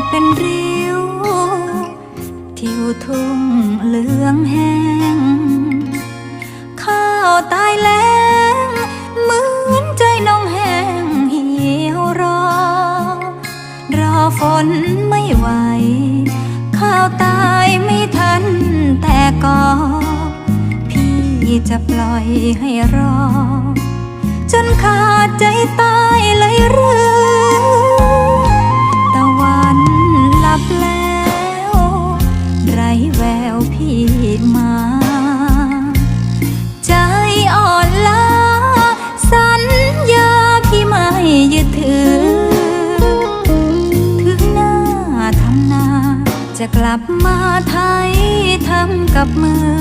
ดเป็นริ้ว ทิวทุ่งเหลืองแห้ง ข้าวตายแล้วเหมือนใจน้องแห้งเหี่ยวรอ รอฝนไม่ไหว ข้าวตายไม่ทันแต่ก็พี่จะปล่อยให้รอ จนขาดใจตายเลย จะกลับมาไทยทำกับมือ